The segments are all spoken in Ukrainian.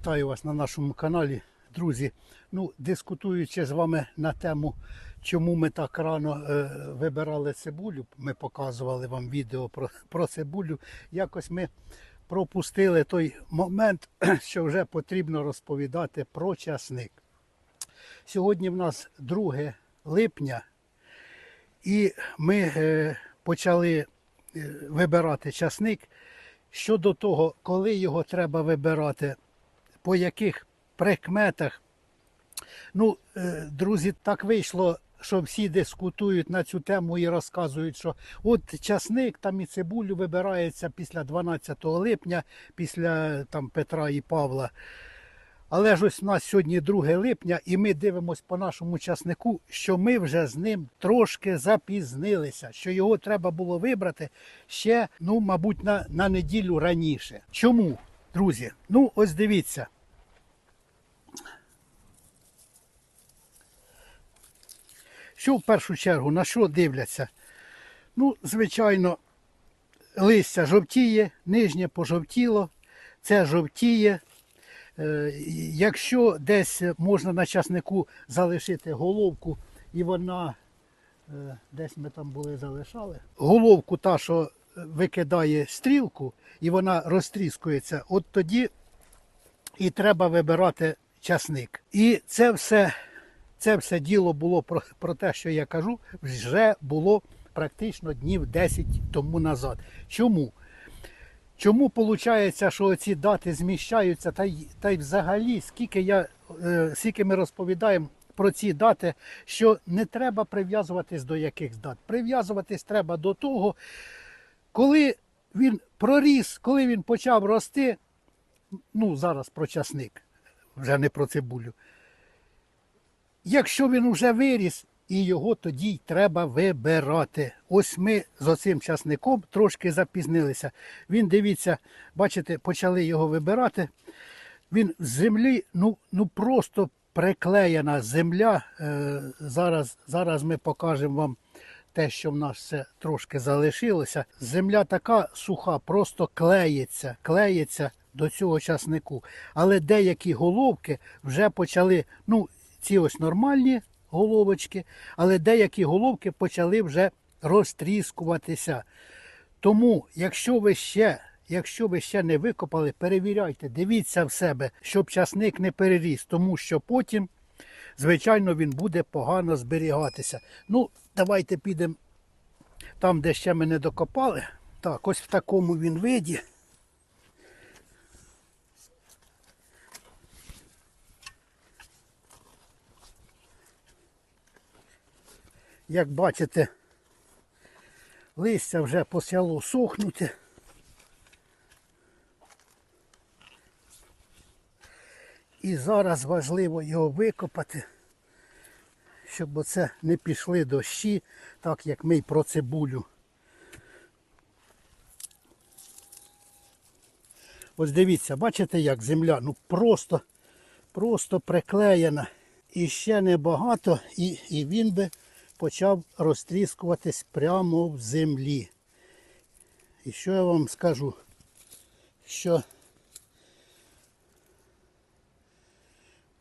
Вітаю вас на нашому каналі, друзі. Ну, дискутуючи з вами на тему, чому ми так рано е, вибирали цибулю, ми показували вам відео про, про цибулю. Якось ми пропустили той момент, що вже потрібно розповідати про часник. Сьогодні в нас 2 липня, і ми е, почали е, вибирати часник. Щодо того, коли його треба вибирати, по яких прикметах. Ну, е, друзі, так вийшло, що всі дискутують на цю тему і розказують, що от часник там і цибулю вибирається після 12 липня, після там Петра і Павла. Але ж ось у нас сьогодні 2 липня, і ми дивимося по нашому часнику, що ми вже з ним трошки запізнилися, що його треба було вибрати ще, ну, мабуть, на, на неділю раніше. Чому, друзі? Ну, ось дивіться. Що в першу чергу, на що дивляться? Ну, звичайно, листя жовтіє, нижнє пожовтіло, це жовтіє. Е, Якщо десь можна на часнику залишити головку, і вона, е, десь ми там були залишали, головку та, що викидає стрілку, і вона розтріскується, от тоді і треба вибирати часник. І це все, це все діло було про, про те, що я кажу, вже було практично днів 10 тому назад. Чому? Чому виходить, що ці дати зміщаються, та й, та й взагалі, скільки, я, е, скільки ми розповідаємо про ці дати, що не треба прив'язуватись до яких дат. Прив'язуватись треба до того, коли він проріс, коли він почав рости, ну зараз про часник, вже не про цибулю. Якщо він вже виріс, і його тоді й треба вибирати. Ось ми з оцим часником трошки запізнилися. Він, дивіться, бачите, почали його вибирати. Він з землі, ну, ну просто приклеєна земля. Е, зараз, зараз ми покажемо вам те, що в нас все трошки залишилося. Земля така суха, просто клеїться, клеїться до цього часнику. Але деякі головки вже почали, ну, ці ось нормальні головочки, але деякі головки почали вже розтріскуватися. Тому, якщо ви ще, якщо ви ще не викопали, перевіряйте, дивіться в себе, щоб часник не переріс, тому що потім, звичайно, він буде погано зберігатися. Ну, давайте підемо там, де ще ми не докопали. Так, ось в такому він виді. Як бачите, листя вже почало сохнути. І зараз важливо його викопати, щоб оце не пішли дощі, так як ми й про цибулю. Ось дивіться, бачите, як земля, ну просто, просто приклеєна. І ще небагато, і, і він би почав розтріскуватись прямо в землі. І що я вам скажу? Що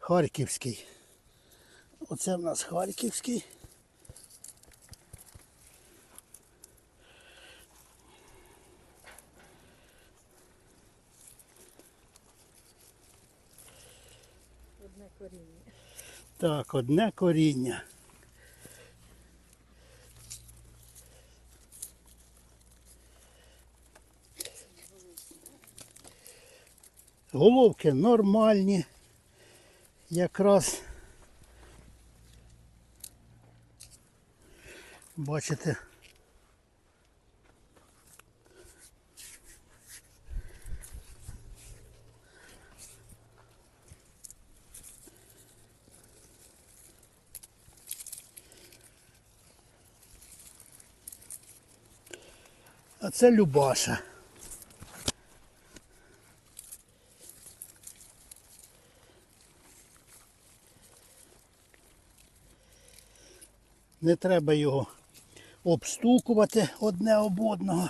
Харківський. Оце в нас Харківський. Одне коріння. Так, одне коріння. Головки нормальні. Якраз бачите. А це Любаша. Не треба його обстукувати одне об одного.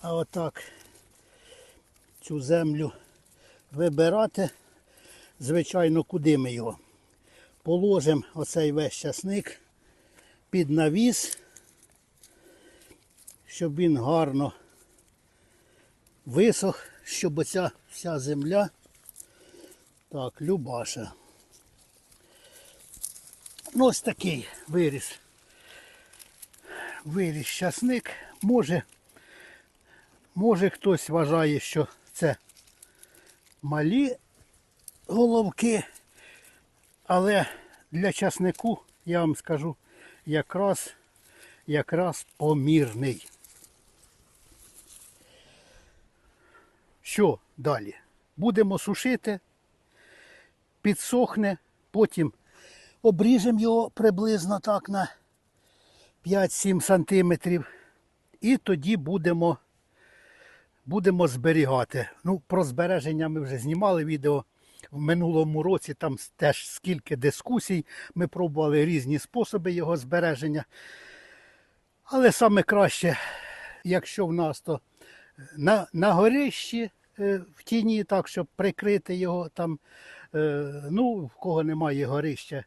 А отак цю землю вибирати, звичайно, куди ми його. Положимо оцей весь часник під навіс, щоб він гарно висох, щоб оця вся земля. Так, Любаша. Ну, ось такий виріс. Виріс часник. Може, може хтось вважає, що це малі головки, але для часнику, я вам скажу, якраз, якраз помірний. Що далі? Будемо сушити, підсохне, потім обріжемо його приблизно так на 5-7 сантиметрів. І тоді будемо, будемо зберігати. Ну, про збереження ми вже знімали відео в минулому році. Там теж скільки дискусій. Ми пробували різні способи його збереження. Але саме краще, якщо в нас то на, на горищі е, в тіні, так, щоб прикрити його там. Е, ну, в кого немає горища,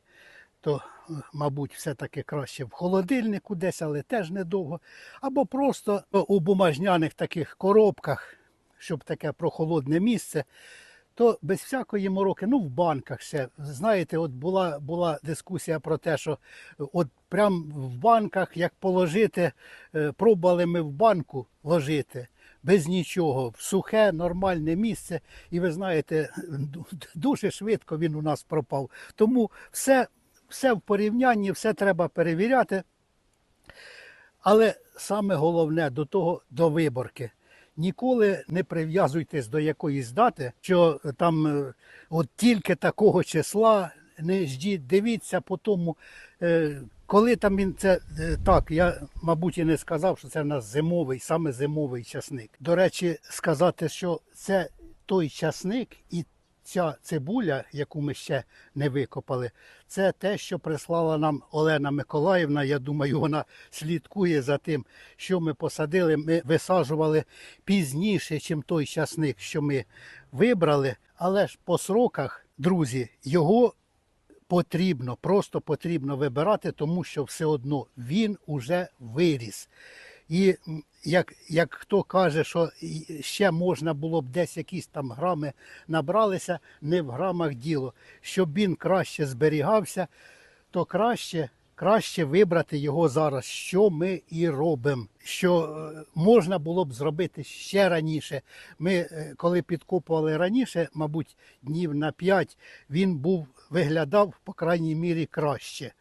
то, е, мабуть, все-таки краще в холодильнику десь, але теж недовго. Або просто у бумажняних таких коробках, щоб таке прохолодне місце, то без всякої мороки, ну в банках ще. Знаєте, от була, була дискусія про те, що от прям в банках, як положити, е, пробували ми в банку ложити. Без нічого, в сухе, нормальне місце, і ви знаєте, дуже швидко він у нас пропав. Тому все, все в порівнянні, все треба перевіряти. Але саме головне до того, до виборки. Ніколи не прив'язуйтесь до якоїсь дати, що там е, от тільки такого числа не ждіть, дивіться по тому, е, коли там він це е, так, я мабуть і не сказав, що це в нас зимовий, саме зимовий часник. До речі, сказати, що це той часник і ця цибуля, яку ми ще не викопали, це те, що прислала нам Олена Миколаївна. Я думаю, вона слідкує за тим, що ми посадили. Ми висаджували пізніше, ніж той часник, що ми вибрали. Але ж по сроках, друзі, його потрібно, просто потрібно вибирати, тому що все одно він уже виріс. І як, як хто каже, що ще можна було б десь якісь там грами набралися, не в грамах діло. Щоб він краще зберігався, то краще, краще вибрати його зараз, що ми і робимо. Що е, можна було б зробити ще раніше. Ми, е, коли підкопували раніше, мабуть, днів на 5, він був, виглядав, по крайній мірі, краще.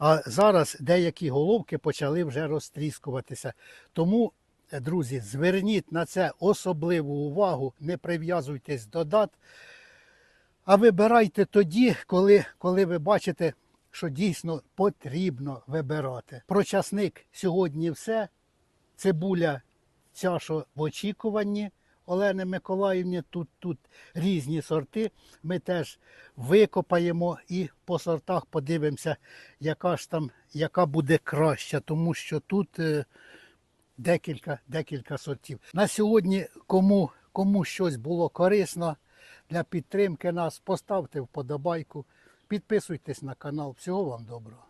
А зараз деякі головки почали вже розтріскуватися. Тому, е, друзі, зверніть на це особливу увагу, не прив'язуйтесь до дат, а вибирайте тоді, коли, коли ви бачите, що дійсно потрібно вибирати. Про часник сьогодні все. Цибуля ця, що в очікуванні Олени Миколаївні, тут, тут різні сорти. Ми теж викопаємо і по сортах подивимося, яка ж там, яка буде краща, тому що тут е, декілька, декілька сортів. На сьогодні, кому, кому щось було корисно для підтримки нас, поставте вподобайку, підписуйтесь на канал. Всього вам доброго.